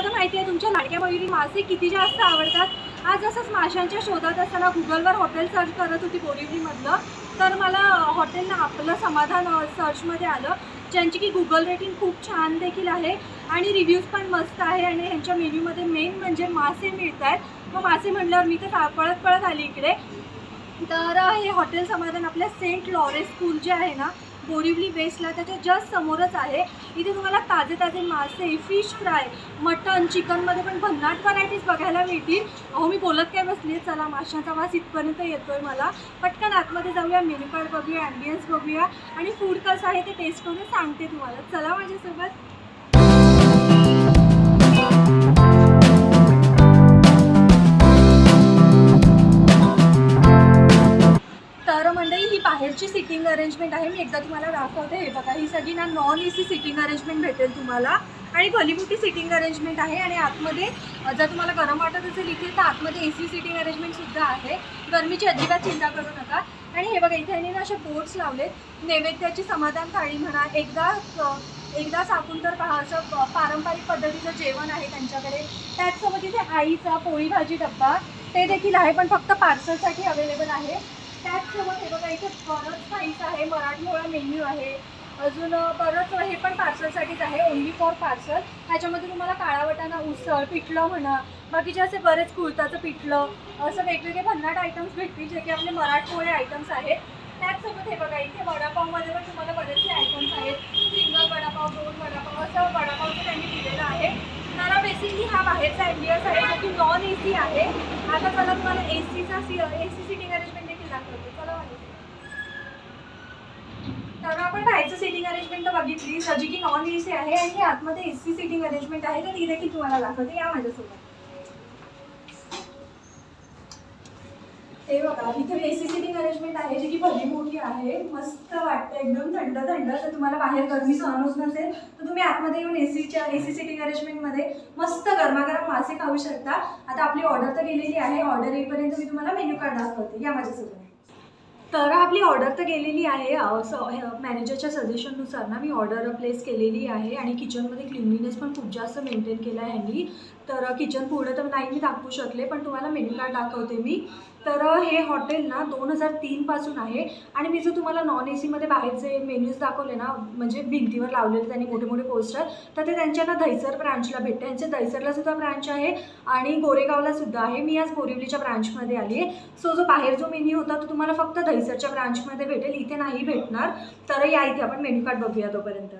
तुम्हाला तर माहिती आहे तुमच्या लाडक्या मयुरी मासे किती जास्त आवडतात? आज असंच माशांच्या शोधात असताना गुगलवर हॉटेल सर्च करत होती बोरिवलीमधलं. तर मला हॉटेलनं आपलं समाधान सर्चमध्ये आलं ज्यांची की गुगल रेटिंग खूप छान देखील आहे आणि रिव्ह्यूज पण मस्त आहे आणि ह्यांच्या मेन्यूमध्ये मेन म्हणजे मासे मिळत आहेत मग मासे म्हणल्यावर मी तर पळत पळत आली इकडे. तर हे हॉटेल समाधान आपल्या सेंट लॉरेन्स स्कूल जे आहे ना बोरिवली वेस्टला त्याच्या जस्ट समोरच आहे. इथे तुम्हाला ताजे ताजे मासे फिश फ्राय मटन चिकनमध्ये पण भन्नाट व्हरायटीज बघायला मिळतील. अहो मी बोलत काय बसली चला माशांचा वास इथपर्यंत येतो आहे मला. पटकन आतमध्ये जाऊया मेन्यू कार्ड बघूया ॲम्बियन्स बघूया. आणि फूड कसं आहे ते टेस्ट करून सांगते तुम्हाला. चला माझ्यासोबत. तर मंडळी ही बाहेरची सिटिंग अरेंजमेंट आहे. मी एकदा तुम्हाला दाखवते. हे बघा ही सगळी ना non A C seating arrangement भेटेल तुम्हाला. आणि भलीमोठी सिटिंग अरेंजमेंट आहे. आणि आतमध्ये जर तुम्हाला गरम वाटत असेल इथे तर आतमध्ये ए सी सिटिंग अरेंजमेंटसुद्धा आहे. गरमीची अजिबात चिंता करू नका. आणि हे बघा इथे यांनी ना असे बोर्ड्स लावले नैवेद्याची समाधान थाळी म्हणा एकदा एकदा साकून तर पहा असं प- पारंपरिक पद्धतीचं जेवण आहे त्यांच्याकडे. त्याचसोबत इथे आईचा पोळी भाजी डब्बा. ते देखील आहे पण फक्त पार्सलसाठी अवेलेबल आहे. त्याचसोबत हे बघा इथे बरंच काहीच आहे. मराठमोळा मेन्यू आहे. अजून बरंच हे पण पार्सलसाठीच आहे. ओन्ली फॉर पार्सल ह्याच्यामध्ये तुम्हाला काळा वटाणा उसळ पिठलं म्हणा बाकीचे असे बरेच कुर्ताचं पिठलं असं वेगवेगळे भन्नाट आयटम्स भेटतील जे की आपले मराठमोळे आयटम्स आहेत. त्याचसोबत हे बघा इथे वडापावमध्ये पण तुम्हाला बरेचसे आयटम्स आहेत. सिंगल वडापाव दोन वडापाव असं वडापावचं त्यांनी दिलेलं आहे. मला बेसिकली हा बाहेरचा ॲम्बियन्स आहे जो की नॉन ए सी आहे. आता चला तुम्हाला ए सीचा C A C seating arrangement देखील दाखवते चला माझ्यासोबत. आपण बाहेरचं सिटिंग अरेंजमेंट तर बघितली जी की नॉन ए सी आहे आणि आतमध्ये ए सी सिटिंग अरेंजमेंट आहे तर ती देखील तुम्हाला दाखवते या माझ्यासोबत हे बघा इथे ए सी सिटिंग अरेंजमेंट आहे जी की भली मोठी आहे. मस्त वाटतं एकदम थंड थंड. जर तुम्हाला बाहेर गरमी सहन होत नसेल तर तुम्ही आतमध्ये येऊन ए सीच्या ए सी सिटिंग अरेंजमेंटमध्ये मस्त गरमागरम मासे खाऊ शकता. आता आपली ऑर्डर तर गेलेली आहे. ऑर्डर येईपर्यंत मी तुम्हाला मेन्यू कार्ड दाखवते या माझ्यासोबत. तर आपली ऑर्डर तर गेलेली आहे. मॅनेजरच्या सजेशननुसार ना मी ऑर्डर प्लेस केलेली आहे. आणि किचनमध्ये क्लिनलीनेस पण खूप जास्त मेंटेन केला आहे ह्यांनी. तर किचन पुढे तर नाही मी दाखवू शकले पण तुम्हाला मेन्यू कार्ड दाखवते मी. तर हे हॉटेल ना दोन हजार तीनपासून आहे. आणि मी जर तुम्हाला नॉन ए सीमध्ये बाहेरचे मेन्यूज दाखवले ना म्हणजे भिंतीवर लावलेले त्यांनी मोठे मोठे पोस्टर तर ते त्यांच्या ना दहिसर ब्रांचला भेटते. त्यांच्या दहिसरला सुद्धा ब्रांच आहे आणि गोरेगावला सुद्धा आहे. मी आज बोरिवलीच्या ब्रांचमध्ये आली आहे. सो जो बाहेर जो मेन्यू होता तो तुम्हाला फक्त दहिसरच्या ब्रांचमध्ये भेटेल. इथे नाही भेटणार. तर या इथे आपण मेन्यू कार्ड बघूया तोपर्यंत.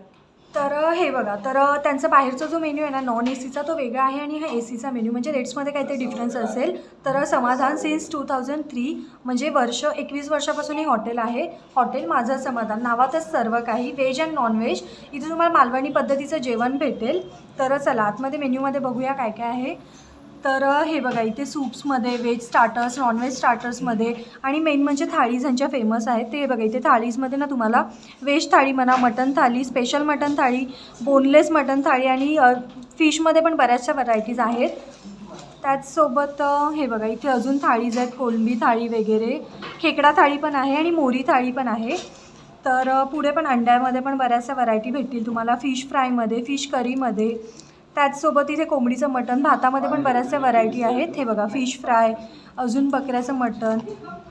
तर हे बघा तर त्यांचा बाहेरचा जो मेन्यू आहे ना नॉन ए सीचा तो वेगळा आहे आणि हा ए सीचा मेन्यू. म्हणजे रेट्समध्ये काहीतरी डिफरन्स असेल. तर समाधान सिन्स टू थाउजंड थ्री म्हणजे वर्ष एकवीस वर्षापासून हे हॉटेल आहे. हॉटेल माझं समाधान. नावातच सर्व काही व्हेज अँड नॉन व्हेज इथे तुम्हाला मालवणी पद्धतीचं जेवण भेटेल. तर चला आतमध्ये मेन्यूमध्ये बघूया काय काय आहे. तर हे बघा इथे सूप्समध्ये व्हेज स्टार्टर्स नॉनव्हेज स्टार्टर्समध्ये आणि मेन म्हणजे थाळीज ह्यांच्या फेमस आहेत. ते बघा इथे थाळीजमध्ये ना तुम्हाला व्हेज थाळी म्हणा mutton thali special mutton thali boneless mutton thali आणि फिशमध्ये पण बऱ्याचशा व्हरायटीज आहेत. त्याचसोबत हे बघा इथे अजून थाळीज आहेत कोलंबी थाळी वगैरे खेकडा थाळी पण आहे आणि मोरी थाळी पण आहे. तर पुढे पण अंड्यामध्ये पण बऱ्याचशा व्हरायटी भेटतील तुम्हाला फिश फ्रायमध्ये फिश करीमध्ये. त्याचसोबत इथे कोंबडीचं मटण भातामध्ये पण बऱ्याचशा व्हरायटी आहेत. हे बघा फिश फ्राय अजून बकऱ्याचं मटण.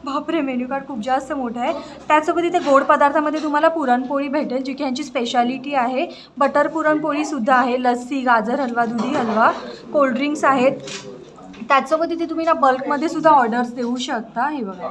बापरे मेन्यू कार्ड खूप जास्त मोठं आहे. त्याचसोबत इथे गोड पदार्थामध्ये तुम्हाला पुरणपोळी भेटेल जी की ह्यांची स्पेशालिटी आहे. बटर पुरणपोळीसुद्धा आहे लस्सी गाजर हलवा दुधी हलवा कोल्ड्रिंक्स आहेत. त्याचसोबत इथे तुम्ही ना बल्कमध्ये सुद्धा ऑर्डर्स देऊ शकता हे बघा.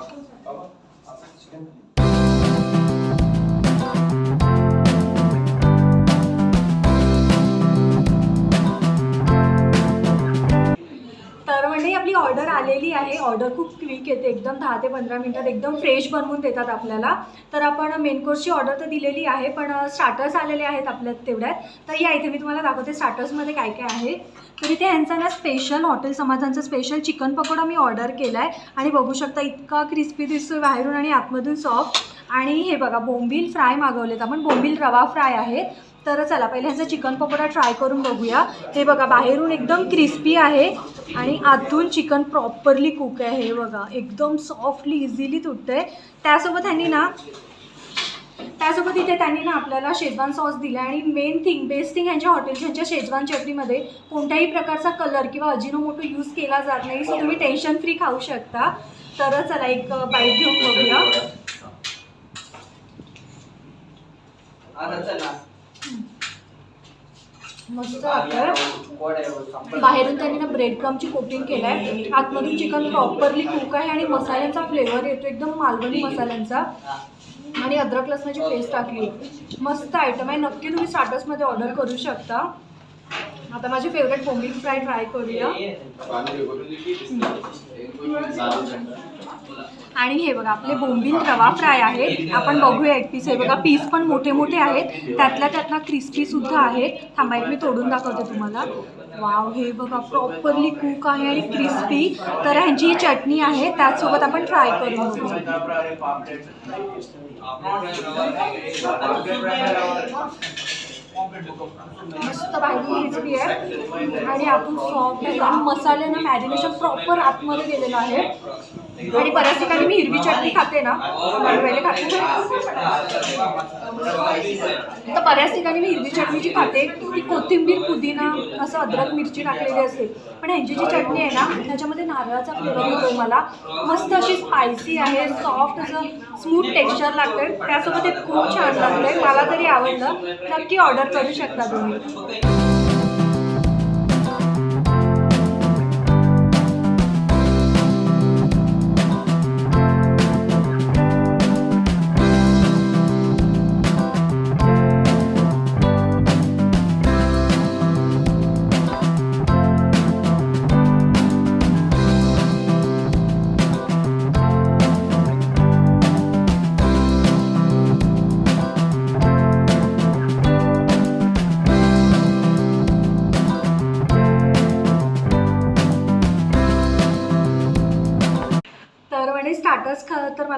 आलेली आहे. ऑर्डर खूप क्विक येते. एकदम दहा ते पंधरा मिनटात एकदम फ्रेश बनवून देतात आपल्याला. तर आपण मेन कोर्सची ऑर्डर तर दिलेली आहे पण स्टार्टर्स आलेले आहेत आपल्या तेवढ्यात. तर या इथे मी तुम्हाला दाखवते स्टार्टर्समध्ये काय काय आहे. तर इथे ह्यांचा ना स्पेशल हॉटेल समाजांचा स्पेशल चिकन पकोडा मी ऑर्डर केला आहे आणि बघू शकता इतका क्रिस्पी दिसतो बाहेरून आणि आतमधून सॉफ्ट आणि हे बघा बोंबील फ्राय मागवलेत आपण. बोंबील रवा फ्राय आहे. तर चला पहिले ह्याचा चिकन पकोडा ट्राय करून बघूया. हे बघा बाहेरून एकदम क्रिस्पी आहे आणि आतून चिकन प्रॉपरली कुक आहे. हे बघा एकदम सॉफ्टली इझिली तुटतं आहे त्यासोबत ह्यांनी ना त्यासोबत इथे त्यांनी ना आपल्याला शेजवान सॉस दिला आणि मेन थिंग बेस्ट थिंग यांच्या हॉटेलच्या यांच्या शेजवान चटणीमध्ये कोणत्याही प्रकारचा कलर किंवा अजिनोमोटो यूज केला जात नाही. सो तुम्ही टेन्शन फ्री खाऊ शकता. तर चला एक बाईट घेऊन बघूया. चला. मस्त वाटतं बाहेरून त्यांनी ना ब्रेड क्रमची कोटिंग केलं आहे आतमधून चिकन प्रॉपरली कुक आहे आणि मसाल्यांचा फ्लेवर येतो. एकदम मालवणी मसाल्यांचा. आणि अद्रक लसणाची पेस्ट टाकली. मस्त आयटम आहे. नक्की तुम्ही स्टार्टर्समध्ये ऑर्डर करू शकता. आता माझी फेवरेट बोंबील फ्राय ट्राय करूया. आणि हे बघा आपले बोंबील रवा फ्राय आहे आपण बघूया एक पीस हे बघा पीस पण मोठे मोठे आहेत. त्यातल्या त्यातला क्रिस्पीसुद्धा क्रिस्पी सुद्धा आहेत. थांबा एक मी तोडून दाखवते तुम्हाला. वाव हे बघा प्रॉपरली कुक आहे आणि क्रिस्पी तर ह्यांची ही चटणी आहे. त्याचसोबत आपण ट्राय करू मस्त बाहेरून क्रिस्पी आहे. आणि आतून सॉफ्ट आहे. आणि मसाले ना मॅरिनेशन प्रॉपर आतमध्ये गेलेलं आहे. आणि बऱ्याच ठिकाणी मी हिरवी चटणी खाते ना. पहिले खाते. तर बऱ्याच ठिकाणी मी हिरवी चटणी जी खाते. ती कोथिंबीर पुदिना असं अद्रक मिरची टाकलेली असते. पण ह्यांची जी चटणी आहे ना त्याच्यामध्ये नारळाचा फ्लेवर येतो मला. मस्त अशी स्पायसी आहे सॉफ्ट असं स्मूथ टेक्स्चर लागतं त्यासोबत ते खूप छान लागतंय. मला तरी आवडलं. नक्की ऑर्डर करू शकता तुम्ही.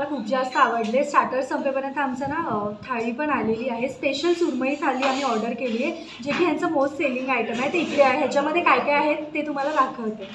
मला खूप जास्त आवडले. स्टार्टर्स संपेपर्यंत आमचं ना थाळी पण आलेली आहे. स्पेशल सुरमई थाळी आम्ही ऑर्डर केली आहे. जे की ह्यांचं मोस्ट सेलिंग आयटम आहे. ते इकडे आहे. ह्याच्यामध्ये काय काय आहे ते तुम्हाला दाखवते.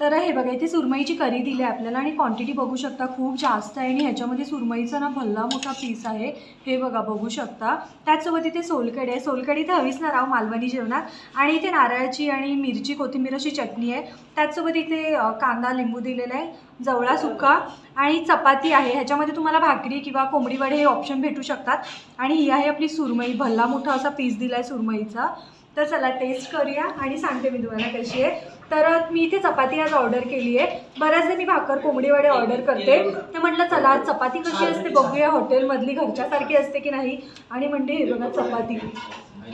तर हे बघा इथे सुरमईची करी दिली आहे आपल्याला आणि क्वांटिटी बघू शकता खूप जास्त आहे आणि ह्याच्यामध्ये सुरमईचा ना भल्ला मोठा पीस आहे. हे बघा बघू शकता. त्याचसोबत इथे सोलकडे आहे. सोलकडी तर हवीच ना राव मालवणी जेवणात. आणि इथे नारळाची आणि मिरची कोथिंबीर अशी चटणी आहे. त्याचसोबत इथे कांदा लिंबू दिलेला आहे जवळा सुका आणि चपाती आहे. ह्याच्यामध्ये तुम्हाला भाकरी किंवा कोंबडी वडे हे ऑप्शन भेटू शकतात. आणि ही आहे आपली सुरमई भल्ला मोठा असा पीस दिला आहे सुरमईचा. तर चला टेस्ट करूया आणि सांगते मी तुम्हाला कशी आहे. तर मी इथे चपाती आज ऑर्डर केली आहे. बऱ्याचदा मी भाकर कोंबडी वडे ऑर्डर करते. तर म्हटलं चला आज चपाती कशी असते बघूया हॉटेलमधली घरच्यासारखी असते की नाही? आणि म्हणते हे बघा चपाती.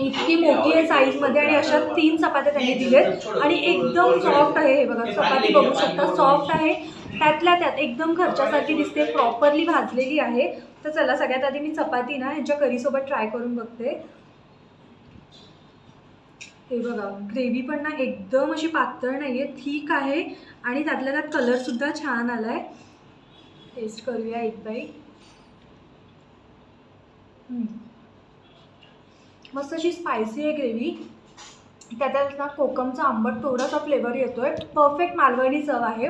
इतकी मोठी आहे साईजमध्ये आणि अशा तीन चपात्या त्यांनी दिलेत. आणि एकदम सॉफ्ट आहे हे बघा चपाती बघू शकता सॉफ्ट आहे. त्यातल्या त्यात एकदम घरच्यासारखी दिसते प्रॉपरली भाजलेली आहे. तर चला सगळ्यात आधी मी चपाती ना ह्यांच्या करीसोबत ट्राय करून बघते. हे बघा ग्रेव्ही पण ना एकदम अशी पातळ नाही आहे ठीक आहे आणि त्यातल्या त्यात कलरसुद्धा छान आला आहे टेस्ट करूया एक बाई मस्त अशी स्पायसी आहे ग्रेव्ही त्याच्यात ना कोकमचा आंबट थोडासा फ्लेवर येतो आहे परफेक्ट मालवणी चव आहे.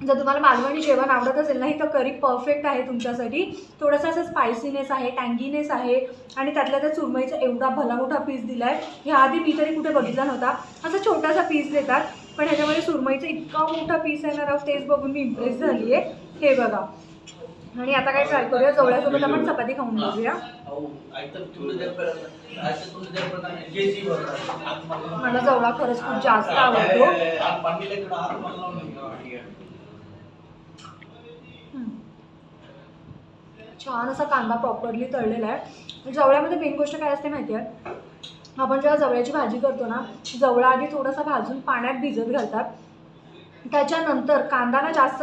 जर तुम्हाला मालवणी जेवण आवडत असेल नाही तर करी परफेक्ट आहे तुमच्यासाठी. थोडंसं असं स्पायसीनेस आहे टँगीनेस आहे आणि त्यातल्या त्या चुरमईचा एवढा भला मोठा पीस दिला आहे ह्या आधी मी तरी कुठे बघितला नव्हता. असा छोटासा पीस देतात पण ह्याच्यामध्ये सुरमईचा इतका मोठा पीस आहे ना राव तेच बघून मी इम्प्रेस झाली आहे हे बघा. आणि आता काय ट्राय करूया जवळ्यासोबत आपण चपाती खाऊन बघूया. मला जवळा खरंच खूप जास्त आवडतो. छान असा कांदा प्रॉपरली तळलेला आहे. जवळ्यामध्ये मेन गोष्ट काय असते माहिती आहे? आपण जेव्हा जवळ्याची भाजी करतो ना जवळा आधी थोडासा भाजून पाण्यात भिजत घालतात. त्याच्यानंतर कांदा ना जास्त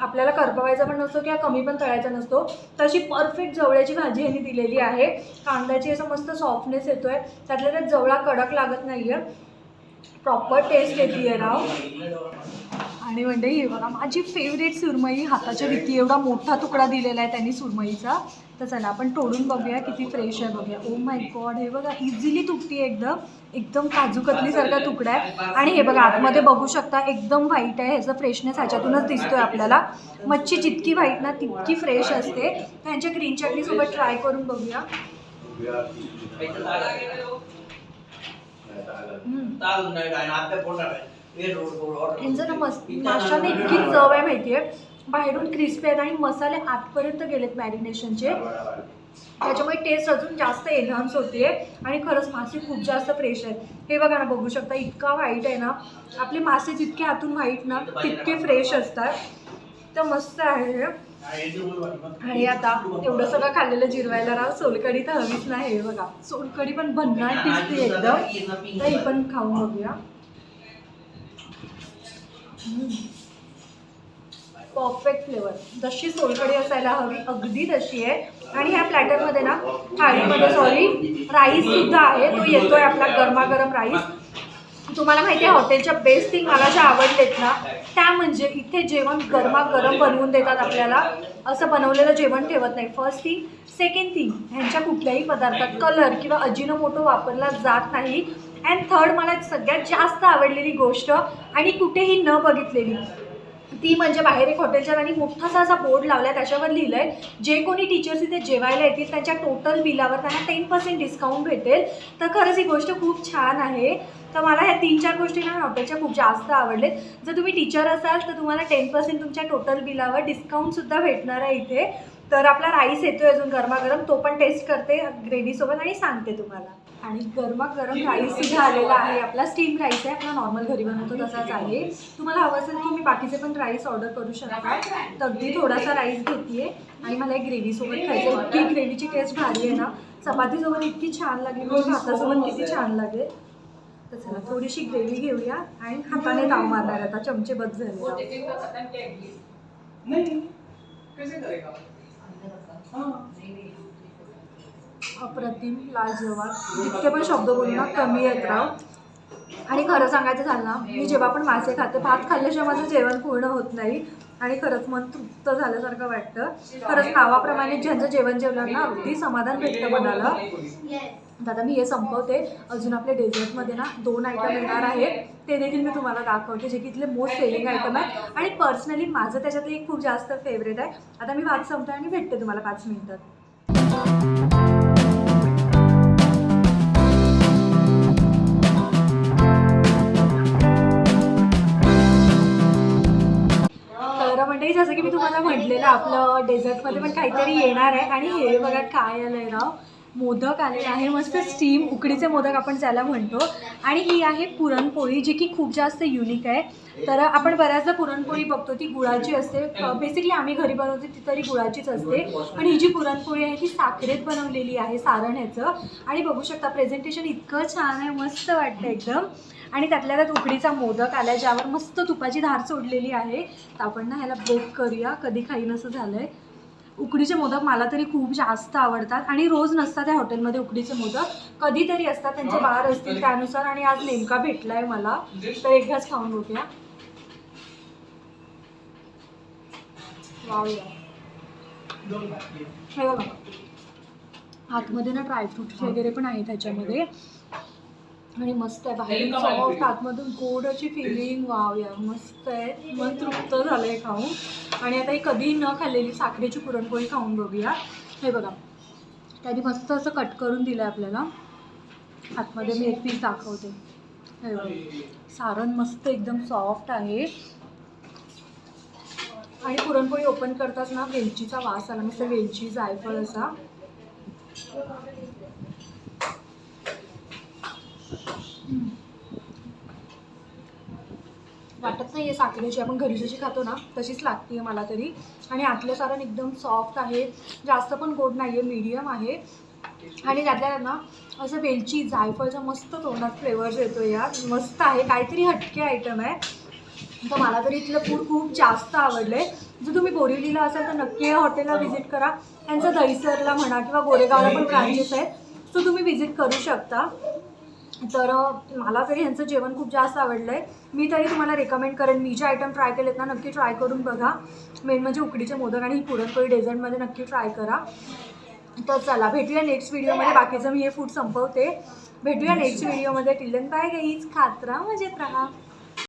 आपल्याला करपवायचा पण नसतो किंवा कमी पण तळायचा नसतो. तशी परफेक्ट जवळ्याची भाजी यांनी दिलेली आहे. कांद्याची असं मस्त सॉफ्टनेस येतो आहे त्यातल्या त्यात जवळा कडक लागत नाही आहे प्रॉपर टेस्ट येते आहे राव आणि म्हणजे हे बघा माझी फेवरेट सुरमई हाताच्या भीती एवढा मोठा तुकडा दिलेला आहे त्यांनी सुरमईचा. तर चला आपण तोडून बघूया किती फ्रेश आहे बघूया. ओ माय गॉड हे बघा इझिली तुटती एकदम. एकदम काजू कतलीसारखा तुकडा आहे. आणि हे बघा आतमध्ये बघू शकता एकदम व्हाईट आहे. ह्याचा फ्रेशनेस ह्याच्यातूनच दिसतोय आपल्याला. मच्छी जितकी व्हाईट ना तितकी फ्रेश असते. त्यांच्या ग्रीन चटणीसोबत ट्राय करून बघूया. हम्म. यांचं ना मस माशाने इतकी चव आहे माहितीये. बाहेरून क्रिस्पी आहेत आणि मसाले आतपर्यंत गेलेत मॅरिनेशनचे त्याच्यामुळे टेस्ट अजून जास्त एन्हान्स होते आणि खरंच मासे खूप जास्त फ्रेश आहेत. हे बघा ना बघू शकता इतका व्हाईट आहे ना. आपले मासे जितके आतून व्हाईट ना तितके फ्रेश असतात. तर मस्त आहे. आणि आता एवढं सगळं खाल्लेलं जिरवायला राव. सोलकडी तर हवीच नाही हे बघा. सोलकडी पण भन्नाट दिसते एकदम. तर ही पण खाऊन बघूया. परफेक्ट फ्लेवर जशी सोलकडी असायला हवी अगदी तशी आहे. आणि ह्या प्लॅटरमध्ये ना थाळीमध्ये सॉरी राईससुद्धा आहे. तो येतोय आपला गरमागरम राईस तुम्हाला माहिती आहे हॉटेलच्या बेस्ट थिंग मला ज्या आवडलेत ना त्या म्हणजे इथे जेवण गरमागरम बनवून देतात आपल्याला. असं बनवलेलं जेवण ठेवत नाही. फर्स्ट थिंग सेकंड थिंग ह्यांच्या कुठल्याही पदार्थात कलर किंवा अजिनोमोटो वापरला जात नाही. अँड थर्ड मला सगळ्यात जास्त आवडलेली गोष्ट आणि कुठेही न बघितलेली ती म्हणजे बाहेर एक हॉटेलच्या आणि मोठासा असा बोर्ड लावला आहे त्याच्यावर लिहिलं आहे जे कोणी टीचर्स इथे जेवायला येतील त्यांच्या टोटल बिलावर त्यांना टेन पर्सेंट डिस्काउंट भेटेल. तर खरंच ही गोष्ट खूप छान आहे. तर मला ह्या तीन चार गोष्टी ना हॉटेलच्या खूप जास्त आवडलेत. जर तुम्ही टीचर असाल तर तुम्हाला टेन पर्सेंट तुमच्या टोटल बिलावर डिस्काउंटसुद्धा भेटणार आहे इथे. तर आपला राईस येतोय अजून गरमागरम तो पण टेस्ट करते ग्रेव्हीसोबत आणि सांगते तुम्हाला. आणि गरमागरम राईस सुद्धा आलेला आहे. आपला स्टीम राईस आहे आपला नॉर्मल घरी बनवतो तसाच आहे. तुम्हाला हवं असेल तुम्ही बाकीचे पण राईस ऑर्डर करू शकता. तर अगदी थोडासा राईस घेते आणि मला एक ग्रेव्हीसोबत खायचं इतकी ग्रेव्हीची टेस्ट भारी आहे ना. चपातीसोबत इतकी छान लागेल. म्हणजे भातासोबत किती छान लागेल. तर चला थोडीशी ग्रेव्ही घेऊया आणि हाताने ताव मारणार आता चमचे बद झाले अप्रतिम लाजवाब. जितके पण शब्द बोलू ना कमी आहेत राव. आणि खरं सांगायचं झालं ना मी जेव्हा पण मासे खाते भात खाल्ल्याशिवाय माझं जेवण पूर्ण होत नाही. आणि खरंच मन तृप्त झाल्यासारखं वाटतं. खरंच नावाप्रमाणे ज्यांचं जेवण जेवलं ना अगदी समाधान भेटतं मनाला. दादा मी हे संपवते. अजून आपल्या डेझर्टमध्ये ना दोन आयटम येणार आहेत. ते देखील मी तुम्हाला दाखवते जे की इथले मोस्ट सेलिंग आयटम आहे आणि पर्सनली माझं त्याच्यातलं एक खूप जास्त फेवरेट आहे. आता मी भात संपते आणि भेटते तुम्हाला पाच मिनिटात. म्हणजे जसं की मी तुम्हाला म्हटलेलं आपलं डेझर्टमध्ये पण काहीतरी येणार आहे. आणि हे बघा काय आलं आहे राव? मोदक आलेला आहे. मस्त स्टीम उकडीचे मोदक आपण ज्याला म्हणतो. आणि ही आहे पुरणपोळी जी की खूप जास्त युनिक आहे. तर आपण बऱ्याचदा पुरणपोळी बघतो ती गुळाची असते. बेसिकली आम्ही घरी बनवतो ती तरी गुळाचीच असते. पण ही जी पुरणपोळी आहे ती साखरेत बनवलेली आहे सारण ह्याचं आणि बघू शकता प्रेझेंटेशन इतकं छान आहे मस्त वाटतं एकदम. आणि त्यातल्या त्यात उकडीचा मोदक आला ज्यावर मस्त तुपाची धार सोडलेली आहे. तर आपण ना ह्याला ब्रेक करूया. कधी खाईन असं झालं आहे उकडीचे मोदक मला तरी खूप जास्त आवडतात आणि रोज नसतात त्या हॉटेलमध्ये उकडीचे मोदक. कधीतरी असतात त्यांचे बार असतील त्यानुसार. आणि आज नेमका भेटला आहे मला तर एकदाच खाऊन बघूया. या. हे बघा. आतमध्ये ना ड्रायफ्रुट्स वगैरे पण आहे त्याच्यामध्ये. आणि मस्त आहे बाहेरून सॉफ्ट आतमधून गोड अशी फिलिंग वाव. या मस्त आहे. मन तृप्त झालं आहे खाऊन. आणि आता ही कधीही न खाल्लेली साखरेची पुरणपोळी खाऊन बघूया. हे बघा. त्यांनी मस्त असं कट करून दिलं आहे आपल्याला. आतमध्ये मी एक पीस दाखवते. हे बघा. सारण मस्त एकदम सॉफ्ट आहे. आणि पुरणपोळी ओपन करताच ना वेलचीचा वास आला. मस्त वेलची जायफळ असा. वाटत नाही आहे साखरेची आपण घरी जशी खातो ना तशीच लागते मला तरी. आणि आतलं सारण एकदम सॉफ्ट आहे. जास्त पण गोड नाही आहे मीडियम आहे. आणि त्यातल्या ना असं वेलची जायफळचा मस्त तोंडात फ्लेवर्स येतो यार. मस्त आहे. काहीतरी हटके आयटम आहे. तर मला तरी इथलं फूड खूप जास्त आवडलं आहे जर तुम्ही बोरिवलीला असाल तर नक्की या हॉटेलला व्हिजिट करा. त्यांचं दहीसरला म्हणा किंवा गोरेगावला पण ब्रांचेस आहेत. सो तुम्ही व्हिजिट करू शकता. तर मला तरी ह्यांचं जेवण खूप जास्त आवडलं आहे मी तरी तुम्हाला रेकमेंड करेन. मी जे आयटम ट्राय केलेत ना नक्की ट्राय करून बघा. मेन म्हणजे उकडीचे मोदक आणि ही पुरणपोळी डेझर्टमध्ये नक्की ट्राय करा. तर चला भेटूया नेक्स्ट व्हिडिओमध्ये बाकीचं मी हे फूड संपवते. भेटूया नेक्स्ट व्हिडिओमध्ये टिल्डन बाय गाईज खात राहा मजेत राहा.